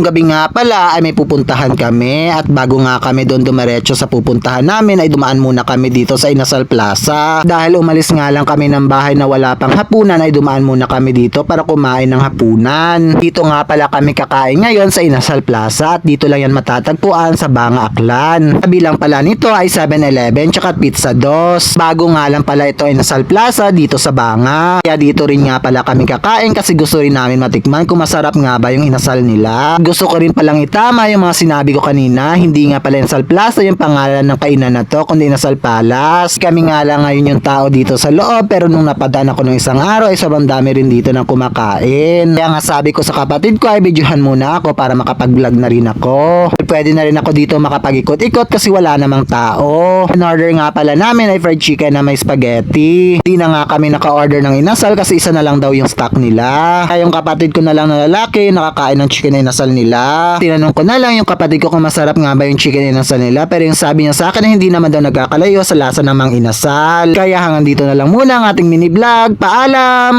Gabi nga pala ay may pupuntahan kami at bago nga kami doon dumiretso sa pupuntahan namin ay dumaan muna kami dito sa Inasal Plaza. Dahil umalis nga lang kami ng bahay na wala pang hapunan ay dumaan muna kami dito para kumain ng hapunan. Dito nga pala kami kakain ngayon sa Inasal Plaza at dito lang yan matatagpuan sa Banga Aklan. Kabilang pala nito ay 7-Eleven tsaka Pizza Dos. Bago nga lang pala ito Inasal Plaza dito sa Banga. Kaya dito rin nga pala kami kakain kasi gusto rin namin matikman kung masarap nga ba yung inasal nila. Gusto ko rin palang itama yung mga sinabi ko kanina. Hindi nga pala Inasal Plaza yung pangalan ng kainan na to kundi Inasal Palace. Kami nga lang ngayon yung tao dito sa loob pero nung napadaan ako ng isang araw ay sobrang dami rin dito ng kumakain. Kaya nga sabi ko sa kapatid ko ay videohan muna ako para makapag-vlog na rin ako. Pwede na rin ako dito makapag-ikot-ikot kasi wala namang tao. In order nga pala namin ay fried chicken na may spaghetti. Hindi na nga kami naka-order ng inasal kasi isa na lang daw yung stock nila. Kaya yung kapatid ko na lang na lalaki nakakain ng chicken na inasal nila. Tinanong ko na lang yung kapatid ko kung masarap nga ba yung chicken na inasal nila pero yung sabi niya sa akin na hindi naman daw nagkakalayo sa lasa ng mga inasal. Kaya hanggang dito na lang muna ang ating mini vlog. Paalam!